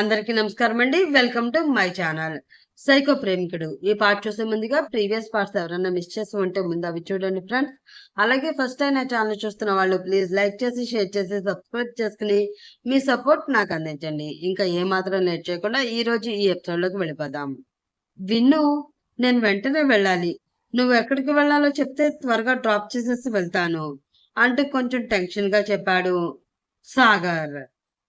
అందరికీ నమస్కారం అండి. Welcome to my channel. Psycho ప్రేమికుడు. ఈ పార్ట్ చూసే ముందుగా ప్రీవియస్ పార్ట్స్ ఎవరైనా మిస్ చేసి ఉంటే ముందు అవి చూడండి ఫ్రెండ్స్. అలాగే ఫస్ట్ టైం నా ఛానల్ చూస్తున్న వాళ్ళు ప్లీజ్ లైక్ చేసి షేర్ చేసి సబ్స్క్రైబ్ చేసుకుని మీ సపోర్ట్ నాకు అందించండి. ఇంకా ఏమాత్రం లేట్ చేయకుండా ఈ రోజు ఈ ఎపిసోడ్లోకి వెళ్ళిపోదాం. విన్ను నేను వెంటనే వెళ్ళాలి. నువ్వు ఎక్కడికి వెళ్ళాలో చెప్తే త్వరగా డ్రాప్ చేసేసి వెళ్తాను. అంటూ కొంచెం టెన్షన్గా చెప్పాడు సాగర్.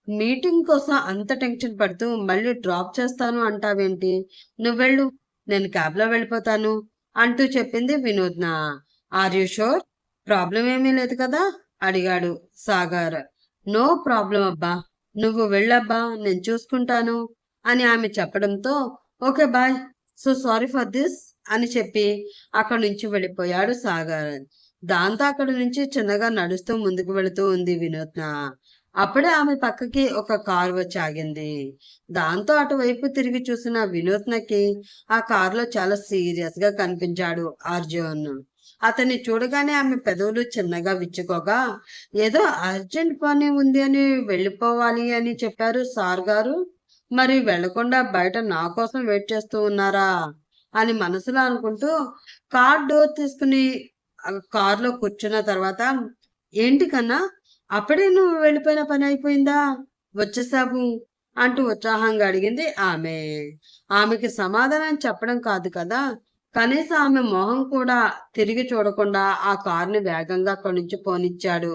మీటింగ్ కోసం అంత టెన్షన్ పడుతూ మళ్ళీ డ్రాప్ చేస్తాను అంటావేంటి? నువ్వు వెళ్ళు నేను క్యాబ్లో వెళ్ళిపోతాను అంటూ చెప్పింది వినోద్న. ఆర్ యు షోర్ ప్రాబ్లం ఏమీ లేదు కదా? అడిగాడు సాగర్. నో ప్రాబ్లం అబ్బా. నువ్వు వెళ్ళబ్బా నేను చూసుకుంటాను అని ఆమె చెప్పడంతో okay bye so sorry for this అని చెప్పి అక్కడి నుంచి వెళ్ళిపోయాడు సాగర్. దాంతో అక్కడి నుంచి చిన్నగా నడుస్తూ ముందుకు వెళుతూ ఉంది వినోద్న. అప్పుడే ఆమె పక్కకి ఒక కారు వచ్చి ఆగింది. దాంతో అటువైపు తిరిగి చూసిన వినూత్నకి ఆ కారులో చాలా సీరియస్గా కనిపించాడు అర్జున్. అతన్ని చూడగానే ఆమె పెదవులు చిన్నగా విచ్చుకోగా ఏదో అర్జెంట్ పని ఉంది అని వెళ్ళిపోవాలి అని చెప్పారు సార్ గారు. మరి వెళ్ళకుండా బయట నా కోసం వెయిట్ చేస్తూ ఉన్నారా? అని మనసులో అనుకుంటూ కార్ డోర్ తీసుకుని కారులో కూర్చున్న తర్వాత ఏంటి కన్నా అప్పుడే నువ్వు వెళ్ళిపోయిన పని అయిపోయిందా? వచ్చేసావు అంటూ ఉత్సాహంగా అడిగింది ఆమె. ఆమెకి సమాధానం చెప్పడం కాదు కదా? కనీసం ఆమె మొహం కూడా తిరిగి చూడకుండా ఆ కారుని వేగంగా అక్కడి నుంచి పోనిచ్చాడు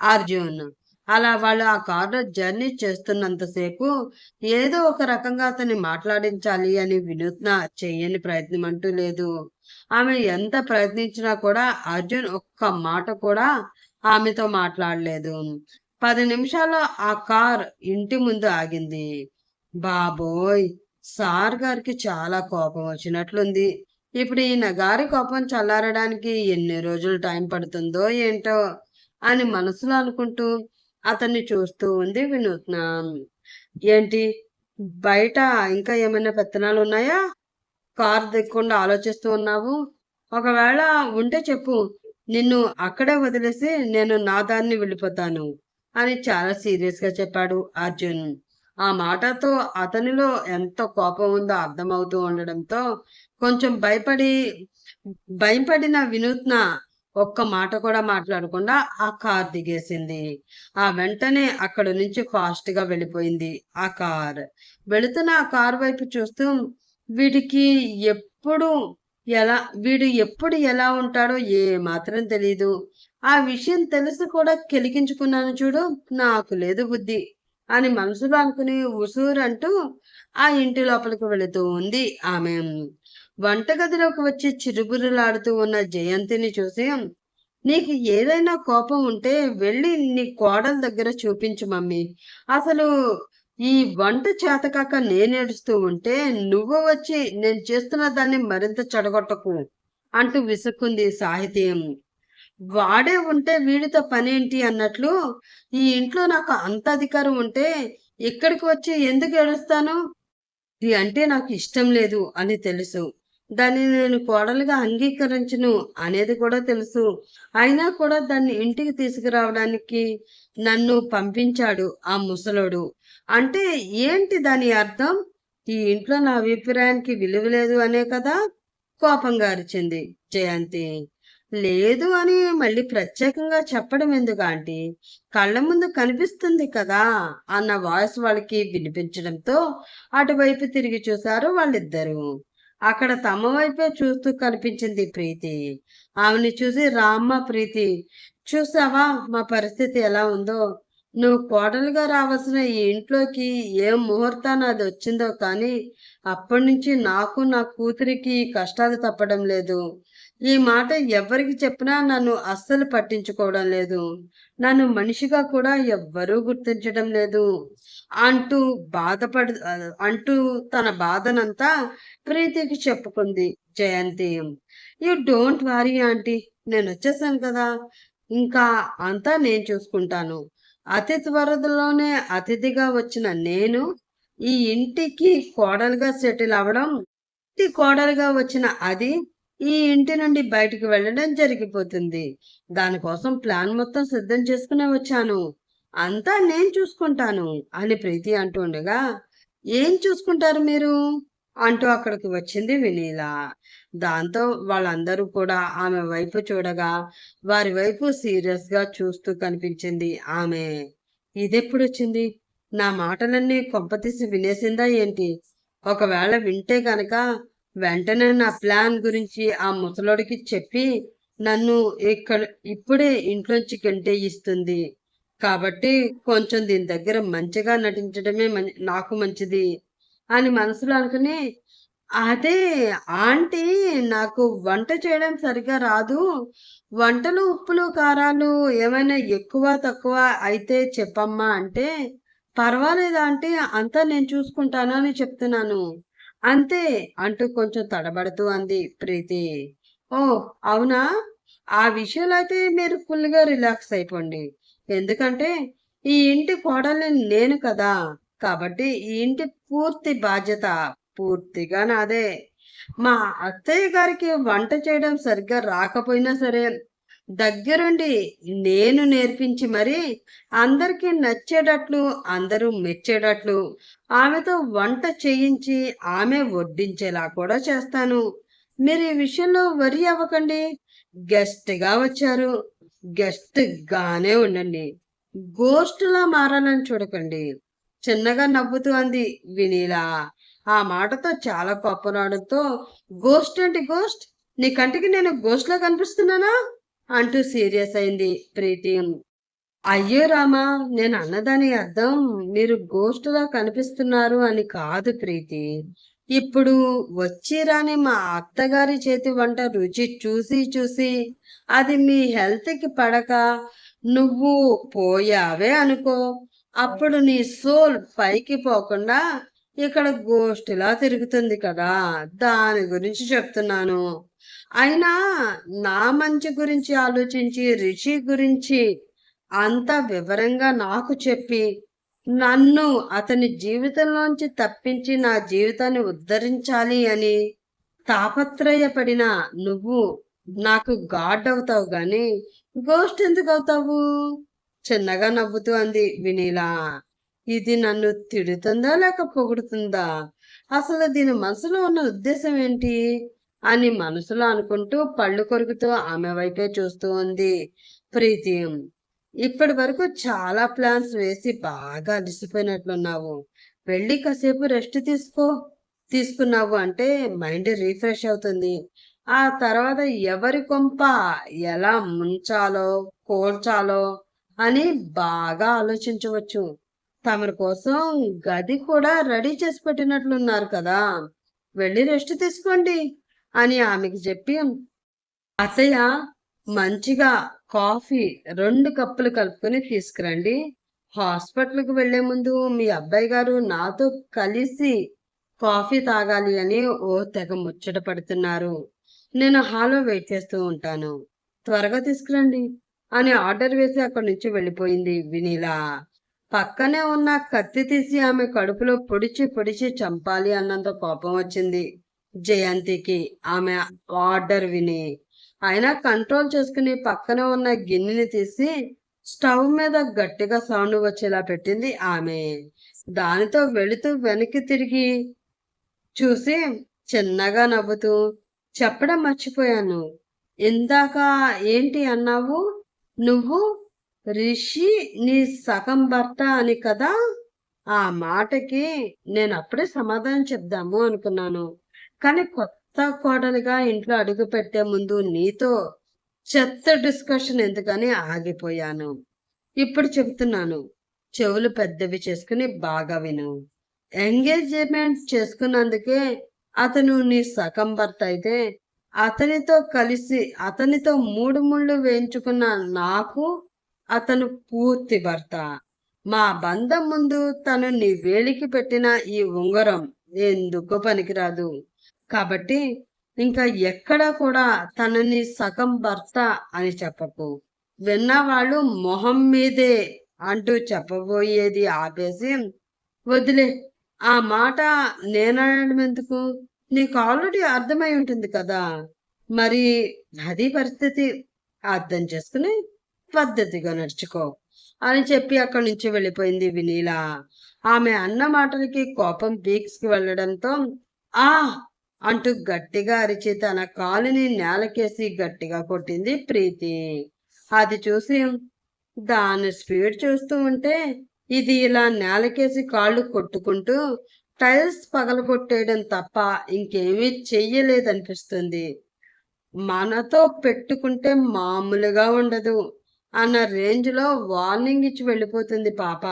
అర్జున్. అలా వాళ్ళు ఆ కారులో జర్నీ చేస్తున్నంతసేపు ఏదో ఒక రకంగా అతన్ని మాట్లాడించాలి అని వినూత్న చేయని ప్రయత్నం అంటూ లేదు. ఆమె ఎంత ప్రయత్నించినా కూడా అర్జున్ ఒక్క మాట కూడా ఆమెతో మాట్లాడలేదు. పది నిమిషాల్లో ఆ కార్ ఇంటి ముందు ఆగింది. బాబోయ్! సార్ గారికి చాలా కోపం వచ్చినట్లుంది. ఇప్పుడు ఈయన గారి కోపం చల్లారడానికి ఎన్ని రోజులు టైం పడుతుందో ఏంటో అని మనసులో అనుకుంటూ అతన్ని చూస్తూ ఉంది వినూత్న. ఏంటి? బయట ఇంకా ఏమైనా పెత్తనాలు ఉన్నాయా? కార్ దిక్కుండా ఆలోచిస్తూ ఉన్నావు? ఒకవేళ ఉంటే చెప్పు. నిన్ను అక్కడే వదిలేసి నేను నా దాన్ని వెళ్ళిపోతాను అని చాలా సీరియస్గా చెప్పాడు అర్జున్. ఆ మాటతో అతనిలో ఎంత కోపం ఉందో అర్థమవుతూ ఉండడంతో కొంచెం భయపడి భయపడిన వినూత్న ఒక్క మాట కూడా మాట్లాడకుండా ఆ కార్ దిగేసింది. ఆ వెంటనే అక్కడ నుంచి ఫాస్ట్గా వెళ్ళిపోయింది ఆ కార్. వెళుతున్న ఆ కార్ వైపు చూస్తూ వీడికి ఎప్పుడు ఎలా వీడు ఎప్పుడు ఎలా ఉంటాడో ఏ మాత్రం తెలీదు. ఆ విషయం తెలిసి కూడా కెలికించుకున్నాను చూడు నాకు లేదు బుద్ధి అని మనసులో అనుకుని ఉసూరంటూ ఆ ఇంటి లోపలికి వెళుతూ ఉంది ఆమె. వంటగదిలోకి వచ్చి చిరుబురులాడుతూ ఉన్న జయంతిని చూసి నీకు ఏదైనా కోపం ఉంటే వెళ్ళి నీ కోడల దగ్గర చూపించు మమ్మీ. అసలు ఈ వంట చేతకాక నేనేడుస్తూ ఉంటే నువ్వు వచ్చి నేను చేస్తున్న దాన్ని మరింత చెడగొట్టకు అంటూ విసుక్కుంది సాహితీయం. వాడే ఉంటే వీడితో పనేంటి అన్నట్లు ఈ ఇంట్లో నాకు అంత అధికారం ఉంటే ఇక్కడికి వచ్చి ఎందుకు ఏడుస్తాను? ఇది అంటే నాకు ఇష్టం లేదు అని తెలుసు. దాన్ని నేను కోడలుగా అంగీకరించను అనేది కూడా తెలుసు. అయినా కూడా దాన్ని ఇంటికి తీసుకురావడానికి నన్ను పంపించాడు ఆ ముసలోడు. అంటే ఏంటి దాని అర్థం? ఈ ఇంట్లో నా అభిప్రాయానికి విలువ లేదు అనే కదా? కోపంగా అరిచింది జయంతి. లేదు అని మళ్ళీ ప్రత్యేకంగా చెప్పడం ఎందుకు ఆంటీ? కళ్ళ ముందు కనిపిస్తుంది కదా? అన్న వాయిస్ వాళ్ళకి వినిపించడంతో అటువైపు తిరిగి చూశారు వాళ్ళిద్దరూ. అక్కడ తమ వైపే చూస్తూ కనిపించింది ప్రీతి. ఆమెని చూసి రామ్మ ప్రీతి చూసావా? మా పరిస్థితి ఎలా ఉందో? నువ్వు కోడలుగా రావాల్సిన ఈ ఇంట్లోకి ఏ ముహూర్తాన అది వచ్చిందో కానీ అప్పటి నుంచి నాకు నా కూతురికి కష్టాలు తప్పడం లేదు. ఈ మాట ఎవరికి చెప్పినా నన్ను అస్సలు పట్టించుకోవడం లేదు. నన్ను మనిషిగా కూడా ఎవ్వరూ గుర్తించడం లేదు. అంటూ బాధపడు అంటూ తన బాధనంతా ప్రీతికి చెప్పుకుంది Jayanthi. You don't worry aunty నేను వచ్చేసాను కదా. ఇంకా అంతా నేను చూసుకుంటాను. అతి త్వరలోనే అతిథిగా వచ్చిన నేను ఈ ఇంటికి కోడలుగా సెటిల్ అవ్వడం ఇంటి కోడలుగా వచ్చిన అది ఈ ఇంటి నుండి బయటికి వెళ్ళడం జరిగిపోతుంది. దానికోసం ప్లాన్ మొత్తం సిద్ధం చేసుకునే వచ్చాను. అంతా నేను చూసుకుంటాను అని ప్రీతి అంటుండగా ఏం చూసుకుంటారు మీరు? అంటూ అక్కడికి వచ్చింది వినీల. దాంతో వాళ్ళందరూ కూడా ఆమె వైపు చూడగా వారి వైపు సీరియస్గా చూస్తూ కనిపించింది ఆమె. ఇదెప్పుడు వచ్చింది నా మాటలన్నీ కొంపతీసి వినేసిందా ఏంటి? ఒకవేళ వింటే గనక వెంటనే నా ప్లాన్ గురించి ఆ ముసలోడికి చెప్పి నన్ను ఇక్కడ ఇప్పుడే ఇంట్లోంచి గంటేయిస్తుంది కాబట్టి కొంచెం దీని దగ్గర మంచిగా నటించడమే నాకు మంచిది. అని మనసులో అనుకుని అదే ఆంటీ నాకు వంట చేయడం సరిగా రాదు. వంటలు ఉప్పులు కారాలు ఏమైనా ఎక్కువ తక్కువ అయితే చెప్పమ్మా అంటే పర్వాలేదు ఆంటీ అంతా నేను చూసుకుంటాను అని చెప్తున్నాను. అంతే అంటూ కొంచెం తడబడుతూ అంది ప్రీతి. ఓ అవునా? ఆ విషయంలో అయితే మీరు ఫుల్గా రిలాక్స్ అయిపోండి. ఎందుకంటే ఈ ఇంటి కోడల్ని నేను కదా. కాబట్టి ఈ ఇంటి పూర్తి బాధ్యత పూర్తిగా నాదే. మా అత్తయ్య గారికి వంట చేయడం సరిగ్గా రాకపోయినా సరే దగ్గరుండి నేను నేర్పించి మరి అందరికీ నచ్చేటట్లు అందరూ మెచ్చేటట్లు ఆమెతో వంట చేయించి ఆమె వడ్డించేలా కూడా చేస్తాను. మీరు ఈ విషయంలో వరి అవ్వకండి. గెస్ట్గా వచ్చారు. గెస్ట్గానే ఉండండి. గోస్ట్లా మారాలని చూడకండి. చిన్నగా నవ్వుతూ అంది వినీలా ఆ మాటతో చాలా కోపరాడంతో గోస్ట్ అంటే గోస్ట్? నీ కంటికి నేను గోస్ట్లా కనిపిస్తున్నానా? అంటూ సీరియస్ అయింది ప్రీతి అయ్యో రామా నేను అన్నదాని అర్థం మీరు గోష్ఠులా కనిపిస్తున్నారు అని కాదు ప్రీతి. ఇప్పుడు వచ్చి రాని మా అత్తగారి చేతి వంట రుచి చూసి చూసి అది మీ హెల్త్కి పడక నువ్వు పోయావే అనుకో. అప్పుడు నీ సోల్ పైకి పోకుండా ఇక్కడ గోష్ఠిలా తిరుగుతుంది కదా. దాని గురించి చెప్తున్నాను. అయినా నా మంచి గురించి ఆలోచించి రిషి గురించి అంత వివరంగా నాకు చెప్పి నన్ను అతని జీవితంలోంచి తప్పించి నా జీవితాన్ని ఉద్ధరించాలి అని తాపత్రయపడిన నువ్వు నాకు గాడ్ అవుతావు గాని గోస్ట్ ఎందుకు అవుతావు? చిన్నగా నవ్వుతూ అంది వినీలా. ఇది నన్ను తిడుతుందా లేక పొగుడుతుందా? అసలు దీని మనసులో ఉన్న ఉద్దేశం ఏంటి? అని మనసులో అనుకుంటూ పళ్ళు కొరుకుతూ ఆమె వైపే చూస్తూ ఉంది ప్రీతి ఇప్పటి వరకు చాలా ప్లాన్స్ వేసి బాగా అలసిపోయినట్లున్నావు. వెళ్ళి కాసేపు రెస్ట్ తీసుకో. తీసుకున్నావు అంటే మైండ్ రీఫ్రెష్ అవుతుంది. ఆ తర్వాత ఎవరి కొంప ఎలా ముంచాలో కోల్చాలో అని బాగా ఆలోచించవచ్చు. తమరి కోసం గది కూడా రెడీ చేసి పెట్టినట్లున్నారు కదా. వెళ్ళి రెస్ట్ తీసుకోండి అని ఆమెకి చెప్పి అత్తయ్య మంచిగా కాఫీ రెండు కప్పులు కలుపుకొని తీసుకురండి. హాస్పిటల్కి వెళ్ళే ముందు మీ అబ్బాయి గారు నాతో కలిసి కాఫీ తాగాలి అని ఓ తెగ ముచ్చట పడుతున్నారు. నేను హాలో వెయిట్ చేస్తూ ఉంటాను. త్వరగా తీసుకురండి. అని ఆర్డర్ వేసి అక్కడి నుంచి వెళ్ళిపోయింది వినీలా. పక్కనే ఉన్న కత్తి తీసి ఆమె కడుపులో పొడిచి పొడిచి చంపాలి అన్నంత కోపం వచ్చింది జయంతికి. ఆమె ఆర్డర్ విని అయినా కంట్రోల్ చేసుకుని పక్కనే ఉన్న గిన్నెని తీసి స్టవ్ మీద గట్టిగా సౌండ్ వచ్చేలా పెట్టింది ఆమె. దానితో వెళుతూ వెనక్కి తిరిగి చూసి చిన్నగా నవ్వుతూ చెప్పడం మర్చిపోయాను. ఇందాక ఏంటి అన్నావు? నువ్వు రిషి నీ సగం భర్త అని కదా? ఆ మాటకి నేను అప్పుడే సమాధానం చెప్దాము అనుకున్నాను. కానీ కొత్త కోడలుగా ఇంట్లో అడుగు పెట్టే ముందు నీతో చెత్త డిస్కషన్ ఎందుకని ఆగిపోయాను. ఇప్పుడు చెప్తున్నాను చెవులు పెద్దవి చేసుకుని బాగా విను. ఎంగేజ్మెంట్ చేసుకున్నందుకే అతను నీ సగం భర్త అయితే అతనితో కలిసి అతనితో మూడు ముళ్ళు వేయించుకున్న నాకు అతను పూర్తి భర్త. మా బంధం ముందు తను నీ వేలికి పెట్టిన ఈ ఉంగరం ఎందుకు పనికిరాదు. కాబట్టి ఇంకా ఎక్కడా కూడా తనని సగం భర్త అని చెప్పకు. విన్నవాళ్ళు మొహం మీదే అంటూ చెప్పబోయేది ఆపేసి వదిలే ఆ మాట నేనడం ఎందుకు? నీకు ఆల్రెడీ అర్థమై ఉంటుంది కదా. మరి అది పరిస్థితి. అర్థం చేసుకుని పద్ధతిగా నడుచుకో అని చెప్పి అక్కడి నుంచి వెళ్ళిపోయింది వినీల. ఆమె అన్న మాటలకి కోపం పీక్స్కి వెళ్ళడంతో ఆ! అంటూ గట్టిగా అరిచి తన కాలుని నేలకేసి గట్టిగా కొట్టింది ప్రీతి. అది చూసి దాని స్పీడ్ చూస్తూ ఉంటే ఇది ఇలా నేలకేసి కాళ్ళు కొట్టుకుంటూ టైల్స్ పగలగొట్టేయడం తప్ప ఇంకేమీ చెయ్యలేదనిపిస్తుంది. మనతో పెట్టుకుంటే మామూలుగా ఉండదు అన్న రేంజ్లో వార్నింగ్ ఇచ్చి వెళ్ళిపోతుంది పాప.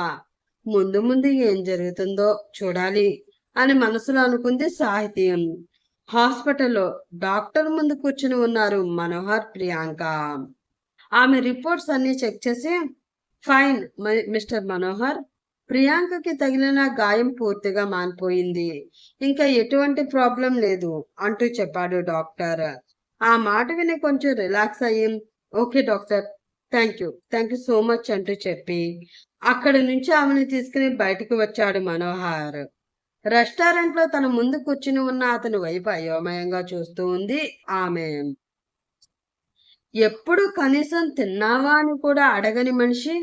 ముందు ముందు ఏం జరుగుతుందో చూడాలి అని మనసులో అనుకుంది సాహిత్యం. హాస్పిటల్లో డాక్టర్ ముందు కూర్చుని ఉన్నారు మనోహర్ ప్రియాంక. ఆమె రిపోర్ట్స్ అన్ని చెక్ చేసి ఫైన్ మిస్టర్ మనోహర్ ప్రియాంకకి తగిలిన గాయం పూర్తిగా మానిపోయింది. ఇంకా ఎటువంటి ప్రాబ్లం లేదు అంటూ చెప్పాడు డాక్టర్. ఆ మాట విని కొంచెం రిలాక్స్ అయ్యి okay doctor thank you thank you so much అంటూ చెప్పి అక్కడి నుంచి ఆమెను తీసుకుని బయటకు వచ్చాడు మనోహర్. రెస్టారెంట్లో తన ముందు కూర్చుని ఉన్న అతని వైపు అయోమయంగా చూస్తూ ఉంది ఆమె. ఎప్పుడు కనీసం తిన్నావా అని కూడా అడగని మనిషి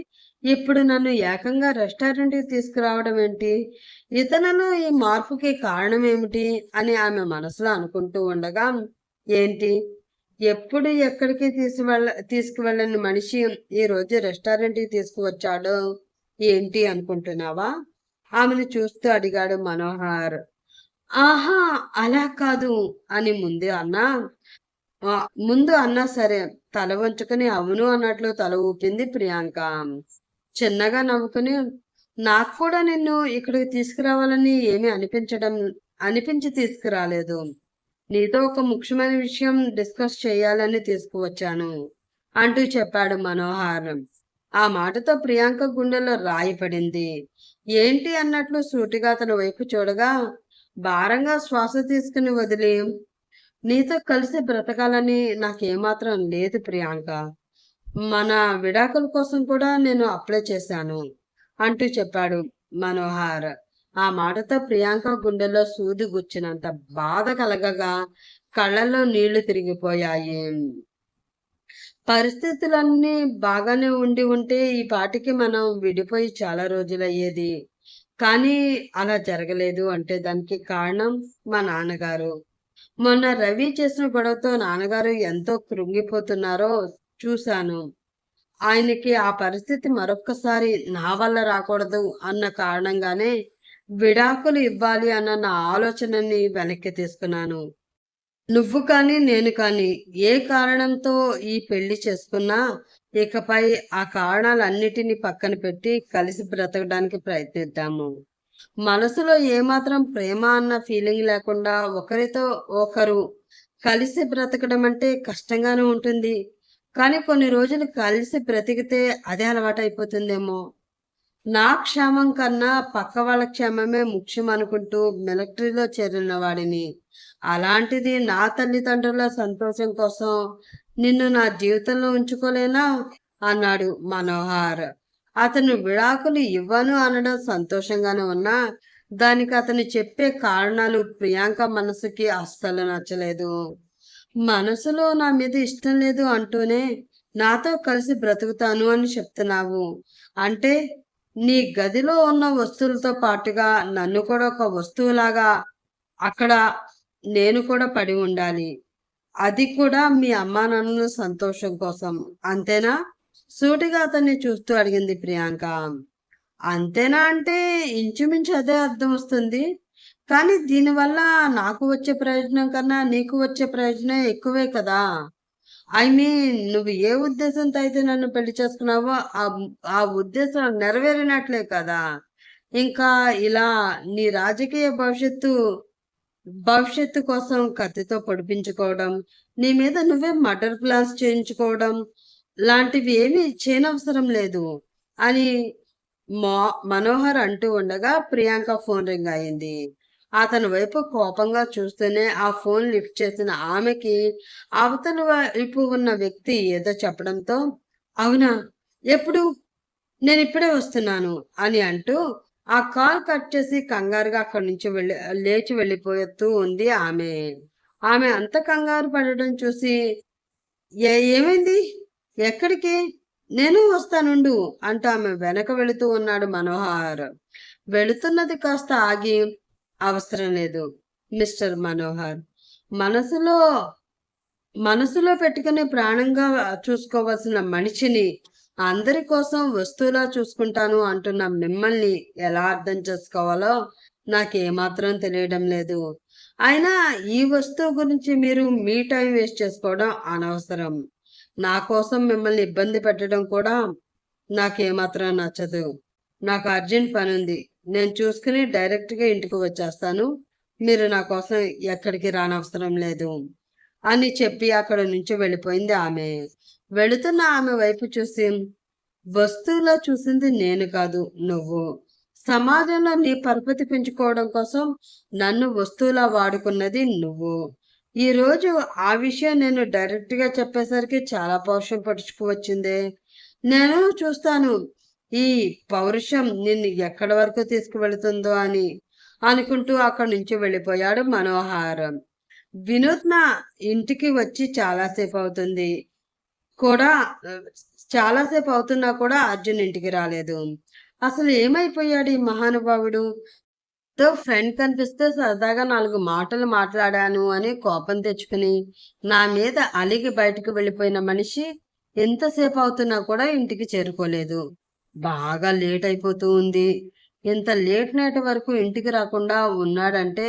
ఇప్పుడు నన్ను ఏకంగా రెస్టారెంట్కి తీసుకురావడం ఏంటి? ఇతనను ఈ మార్పుకి కారణం ఏమిటి? అని ఆమె మనసులో అనుకుంటూ ఉండగా ఏంటి? ఎప్పుడు ఎక్కడికి తీసుకువెళ్ళ తీసుకువెళ్ళని మనిషి ఈ రెస్టారెంట్కి తీసుకువచ్చాడు? ఏంటి అనుకుంటున్నావా? ఆమెను చూస్తూ అడిగాడు మనోహర్. ఆహా అలా కాదు అని ముందు అన్నా. ముందు అన్నా సరే తల వంచుకొని అవును అన్నట్లు తల ఊపింది ప్రియాంక. చిన్నగా నవ్వుకుని నాకు కూడా నిన్ను ఇక్కడికి తీసుకురావాలని ఏమీ అనిపించడం అనిపించి తీసుకురాలేదు. నీతో ఒక ముఖ్యమైన విషయం డిస్కస్ చేయాలని తీసుకువచ్చాను అంటూ చెప్పాడు మనోహర్. ఆ మాటతో ప్రియాంక గుండెలో రాయి పడింది. ఏంటి అన్నట్లు సూటిగా అతని వైపు చూడగా భారంగా శ్వాస తీసుకుని వదిలి నీతో కలిసి బ్రతకాలని నాకేమాత్రం లేదు ప్రియాంక. మన విడాకుల కోసం కూడా నేను అప్లై చేశాను అంటూ చెప్పాడు మనోహర్. ఆ మాటతో ప్రియాంక గుండెలో సూది గుచ్చినంత బాధ కలగగా కళ్ళల్లో నీళ్ళు తిరిగిపోయాయి. పరిస్థితులన్నీ బాగానే ఉండి ఉంటే ఈ పాటికి మనం విడిపోయి చాలా రోజులయ్యేది. కానీ అలా జరగలేదు అంటే దానికి కారణం మా నాన్నగారు. మొన్న రవి చేసిన గొడవతో నాన్నగారు ఎంతో కృంగిపోతున్నారో చూశాను. ఆయనకి ఆ పరిస్థితి మరొక్కసారి నా వల్ల రాకూడదు అన్న కారణంగానే విడాకులు ఇవ్వాలి అన్న నా ఆలోచనని వెనక్కి తీసుకున్నాను. నువ్వు కానీ నేను కానీ ఏ కారణంతో ఈ పెళ్ళి చేసుకున్నా ఇకపై ఆ కారణాలన్నిటినీ పక్కన పెట్టి కలిసి బ్రతకడానికి ప్రయత్నిద్దాము. మనసులో ఏమాత్రం ప్రేమ అన్న ఫీలింగ్ లేకుండా ఒకరితో ఒకరు కలిసి బ్రతకడం అంటే కష్టంగానే ఉంటుంది. కానీ కొన్ని రోజులు కలిసి బ్రతికితే అదే అలవాటు అయిపోతుందేమో నా క్షేమం కన్నా పక్క వాళ్ళ క్షేమమే ముఖ్యం అనుకుంటూ మిలిటరీలో చేరిన వాడిని. అలాంటిది నా తల్లిదండ్రుల సంతోషం కోసం నిన్ను నా జీవితంలో ఉంచుకోలేనా? అన్నాడు మనోహర్. అతను విడాకులు ఇవ్వను అనడం సంతోషంగానే ఉన్నా దానికి అతను చెప్పే కారణాలు ప్రియాంక మనసుకి అస్సలు నచ్చలేదు. మనసులో నా మీద ఇష్టం లేదు అంటూనే నాతో కలిసి బ్రతుకుతాను అని చెప్తున్నావు. అంటే నీ గదిలో ఉన్న వస్తువులతో పాటుగా నన్ను కూడా ఒక వస్తువులాగా అక్కడ నేను కూడా పడి ఉండాలి. అది కూడా మీ అమ్మా నాన్నల సంతోషం కోసం. అంతేనా? సూటిగా అతన్ని చూస్తూ అడిగింది ప్రియాంక. అంతేనా అంటే ఇంచుమించు అదే అర్థం వస్తుంది. కానీ దీనివల్ల నాకు వచ్చే ప్రయోజనం కన్నా నీకు వచ్చే ప్రయోజనం ఎక్కువే కదా. ఐ మీన్ నువ్వు ఏ ఉద్దేశంతో అయితే నన్ను పెళ్ళి చేసుకున్నావో ఆ ఆ ఉద్దేశం నెరవేరినట్లే కదా. ఇంకా ఇలా నీ రాజకీయ భవిష్యత్తు భవిష్యత్తు కోసం కత్తితో పొడిపించుకోవడం నీ మీద నువ్వే మటర్ ప్లాన్స్ చేయించుకోవడం లాంటివి ఏమీ చేయనవసరం లేదు అని మా మనోహర్ అంటూ ఉండగా ప్రియాంక ఫోన్ రింగ్ అయింది. అతని వైపు కోపంగా చూస్తూనే ఆ ఫోన్ లిఫ్ట్ చేసిన ఆమెకి అవతల వైపు ఉన్న వ్యక్తి ఏదో చెప్పడంతో అవునా? ఎప్పుడు? నేను ఇప్పుడే వస్తున్నాను అని అంటూ ఆ కాల్ కట్ చేసి కంగారుగా అక్కడి నుంచి వెళ్ళి లేచి వెళ్ళిపోతూ ఉంది ఆమె. ఆమె అంత కంగారు పడడం చూసి ఏ ఏమైంది? ఎక్కడికి? నేను వస్తానుండు అంటూ ఆమె వెనక వెళుతూ ఉన్నాడు మనోహర్. వెళుతున్నది కాస్త ఆగి అవసరం లేదు మిస్టర్ మనోహర్. మనసులో మనసులో పెట్టుకుని ప్రాణంగా చూసుకోవాల్సిన మనిషిని అందరి కోసం వస్తువులా చూసుకుంటాను అంటున్న మిమ్మల్ని ఎలా అర్థం చేసుకోవాలో నాకు ఏమాత్రం తెలియడం లేదు. అయినా ఈ వస్తువు గురించి మీరు మీ టైం వేస్ట్ చేసుకోవడం అనవసరం. నా కోసం మిమ్మల్ని ఇబ్బంది పెట్టడం కూడా నాకేమాత్రం నచ్చదు. నాకు అర్జెంట్ పని ఉంది నేను చూసుకుని డైరెక్ట్గా ఇంటికి వచ్చేస్తాను. మీరు నా కోసం ఎక్కడికి రానవసరం లేదు అని చెప్పి అక్కడ నుంచి వెళ్ళిపోయింది ఆమె. వెళుతున్న ఆమె వైపు చూసి వస్తువులో చూసింది నేను కాదు నువ్వు. సమాజంలో నీ పరపతి పెంచుకోవడం కోసం నన్ను వస్తువులా వాడుకున్నది నువ్వు. ఈ రోజు ఆ విషయం నేను డైరెక్ట్గా చెప్పేసరికి చాలా పౌరుషం పరుచుకు వచ్చింది. నేను చూస్తాను ఈ పౌరుషం నిన్ను ఎక్కడి వరకు తీసుకువెళుతుందో అని అనుకుంటూ అక్కడి నుంచి వెళ్ళిపోయాడు మనోహరం. వినూత్న ఇంటికి వచ్చి చాలాసేపు అవుతుంది. కూడా చాలాసేపు అవుతున్నా కూడా అర్జున్ ఇంటికి రాలేదు. అసలు ఏమైపోయాడు ఈ మహానుభావుడు? తో ఫ్రెండ్ కనిపిస్తే సరదాగా నాలుగు మాటలు మాట్లాడాను అని కోపం తెచ్చుకుని నా మీద అలిగి బయటకు వెళ్ళిపోయిన మనిషి ఎంతసేపు అవుతున్నా కూడా ఇంటికి చేరుకోలేదు. బాగా లేట్ అయిపోతూ ఉంది. ఇంత లేట్ నైట్ వరకు ఇంటికి రాకుండా ఉన్నాడంటే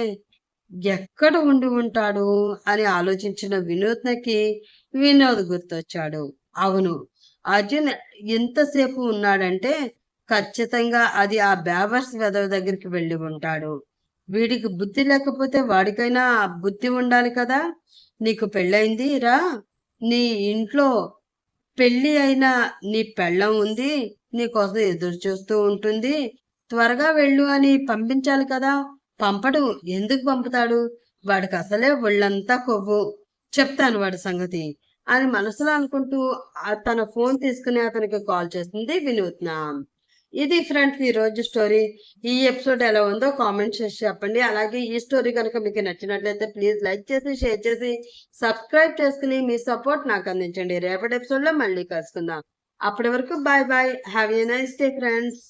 ఎక్కడ ఉండి ఉంటాడు అని ఆలోచించిన వినూత్నకి వినోద్ గుర్తొచ్చాడు. అవును అర్జున్ ఎంతసేపు ఉన్నాడంటే ఖచ్చితంగా అది ఆ బ్యాబర్స్ వెదవ దగ్గరికి వెళ్ళి ఉంటాడు. వీడికి బుద్ధి లేకపోతే వాడికైనా బుద్ధి ఉండాలి కదా? నీకు పెళ్ళైంది రా. నీ ఇంట్లో పెళ్ళి అయిన నీ పెళ్ళం ఉంది నీకోసం ఎదురు చూస్తూ ఉంటుంది. త్వరగా వెళ్ళు అని పంపించాలి కదా. పంపడు. ఎందుకు పంపుతాడు? వాడికి అసలే ఒళ్ళంతా కొవ్వు. చెప్తాను వాడి సంగతి. అని మనసులో అనుకుంటూ తన ఫోన్ తీసుకుని అతనికి కాల్ చేస్తుంది వినూత్న. ఇది ఫ్రెండ్స్ ఈ రోజు స్టోరీ ఈ ఎపిసోడ్ ఎలా ఉందో కామెంట్ చేసి చెప్పండి. అలాగే ఈ స్టోరీ కనుక మీకు నచ్చినట్లయితే ప్లీజ్ లైక్ చేసి షేర్ చేసి సబ్స్క్రైబ్ చేసుకుని మీ సపోర్ట్ నాకు అందించండి. రేపటి ఎపిసోడ్లో మళ్ళీ కలుసుకుందాం. అప్పటి వరకు bye bye have a nice day friends